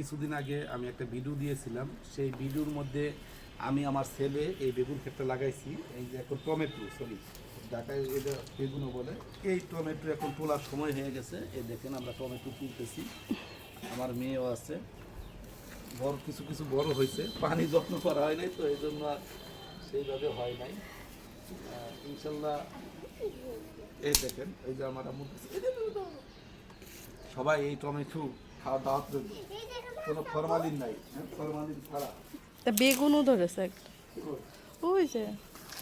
কিছুদিন আগে আমি একটা ভিডিও দিয়েছিলাম। সেই ভিডিওর মধ্যে আমি আমার ছেলে এই বেগুন ক্ষেতটা লাগাইছি। এই যে এখন টমেটো সরি ঢাকায় এটা বেগুনও বলে। এই টমেটো এখন তোলার সময় হয়ে গেছে। এই দেখেন আমরা টমেটো তুলতেছি। আমার মেয়েও আছে। বড়, কিছু কিছু বড় হয়েছে। পানি যত্ন করা হয় নাই তো, এই জন্য আর সেইভাবে হয় নাই। ইনশাল্লাহ, এই দেখেন, এই যে আমার সবাই এই টমেটো খাওয়া করবে কোনো ফরমালিন নাই হ্যাঁ, ফরমালিন ছাড়া। তা বেগুনও ধরেছে একটা। ওই যে।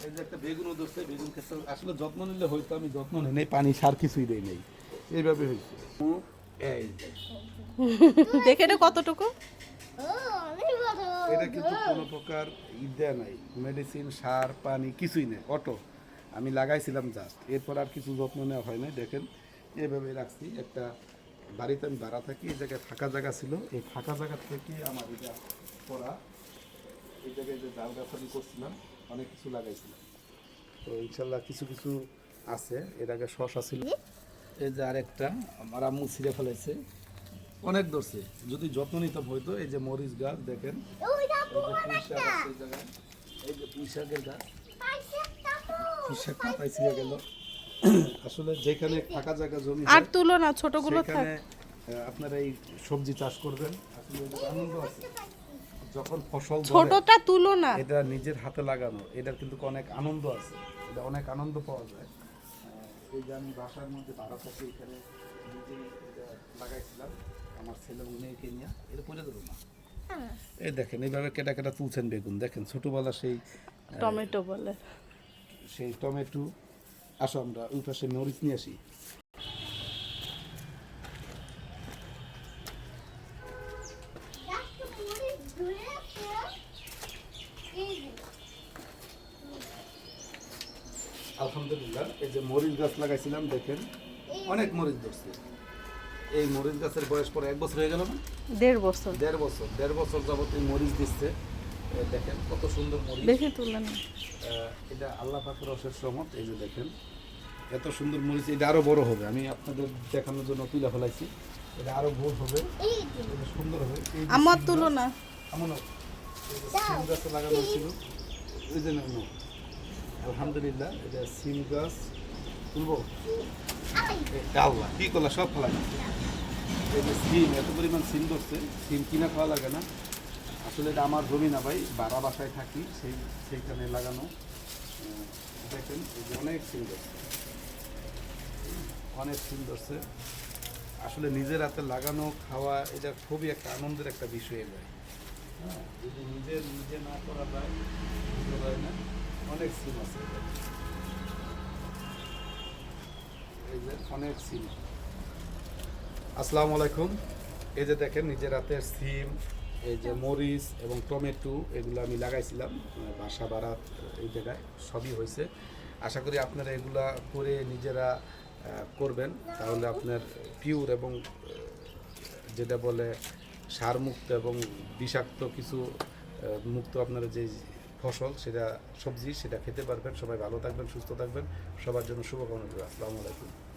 এই যে একটা বেগুনও ধরছে বেগুন খেতে আসলে যত্ন নিলে হয়তো আমি যত্ন নেই নেই পানি সার কিছুই দেই নেই। এইভাবে হয়েছে। এই দেখে এটা কতটুকু। এটা কিন্তু কোনো প্রকার ই দেয়া নাই। মেডিসিন সার পানি কিছুই নেই অটো। আমি লাগাইছিলাম জাস্ট। এরপর আর কিছু যত্ন নেওয়া হয় নাই দেখেন। এভাবে রাখছি একটা বাড়িতে আমি ভাড়া থাকি এই জায়গায় ফাঁকা জায়গা ছিল। এই ফাঁকা জায়গা থেকে আমার এটা করা এই জায়গায় যে জাল গাছালি করছিলাম অনেক কিছু লাগাইছিলাম। তো ইনশাল্লাহ কিছু কিছু আছে। এর আগে শশা ছিল। এই যে আরেকটা আমার আম্মু ছিঁড়ে ফেলেছে অনেক ধরছে। যদি যত্ন নিতাম হয়তো এই যে মরিচ গাছ দেখেন। এই যে পুঁই শাকের গাছ। পুঁই শাক পাতায় ছিঁড়ে গেল। আসলে যেখানে ফাঁকা জায়গা জমি আর তুলো না ছোটগুলো থাক। আপনারা এই সবজি চাষ করবেন। আসলে আনন্দ আছে। যখন ফসল ছোটটা তুলো না। এটা নিজের হাতে লাগানো এটার কিন্তু অনেক আনন্দ আছে। এটা অনেক আনন্দ পাওয়া যায়। এই যে আমি বাসার মধ্যে ভাড়া থাকি এখানে নিজেই এটা লাগাইছিলাম। আমার ছেলে মেয়েকে নিয়ে এটা পরে দেবো না। এই দেখেন এইভাবে কেটা কেটা তুলছেন বেগুন। দেখেন ছোটবেলা সেই টমেটো বলে। সেই টমেটো আসো আমরা ওই পাশে মরিচ নিয়ে আসি আলহামদুলিল্লাহ এই যে মরিচ গাছ লাগাইছিলাম দেখেন অনেক মরিচ ধরছে। এই মরিচ গাছের বয়স পরে এক বছর হয়ে গেল না? দেড় বছর। দেড় বছর দেড় বছর যাবত এই মরিচ দিচ্ছে। দেখেন কত সুন্দর মরিচ। বেশি তুলে না আহ, এটা আল্লাহ পাকের অশেষ রহমত এই যে দেখেন এত সুন্দর মরিচ এটা আরও বড় হবে। আমি আপনাদের দেখানোর জন্য তুলে ফেলাইছি। এটা আরও বড় হবে। এটা সুন্দর হবে। আমার তুলো না। আমার লাগানো ছিল। ওই যে নাও। আলহামদুলিল্লাহ এটা সিম গাছ। তুলবো? আল্লাহ কি করলা সব ফেলা এই যে সিম এত পরিমাণ সিম ধরছে। সিম কিনা খাওয়া লাগে না। আসলে এটা আমার জমি না ভাই বাড়া বাসায় থাকি, সেই, সেইখানে লাগানো। দেখেন অনেক ধরছে। অনেক ধরছে। আসলে নিজের হাতে লাগানো, খাওয়া, এটা খুবই একটা আনন্দের একটা বিষয় যায় হ্যাঁ যদি নিজে নিজে না করা যায় না। অনেক সিম আছে। এই যে অনেক সিম। আসসালামু আলাইকুম। এই যে দেখেন, নিজের হাতের সিম এই যে মরিচ এবং টমেটো এগুলো আমি লাগাইছিলাম বাসা বাড়াত এই জায়গায় সবই হয়েছে। আশা করি আপনারা এগুলা করে নিজেরা করবেন। তাহলে আপনার পিওর এবং যেটা বলে সারমুক্ত এবং বিষাক্ত কিছু মুক্ত আপনারা যে ফসল, সেটা সবজি, সেটা খেতে পারবেন। সবাই ভালো থাকবেন, সুস্থ থাকবেন। সবার জন্য শুভকামনা আসসালামু আলাইকুম।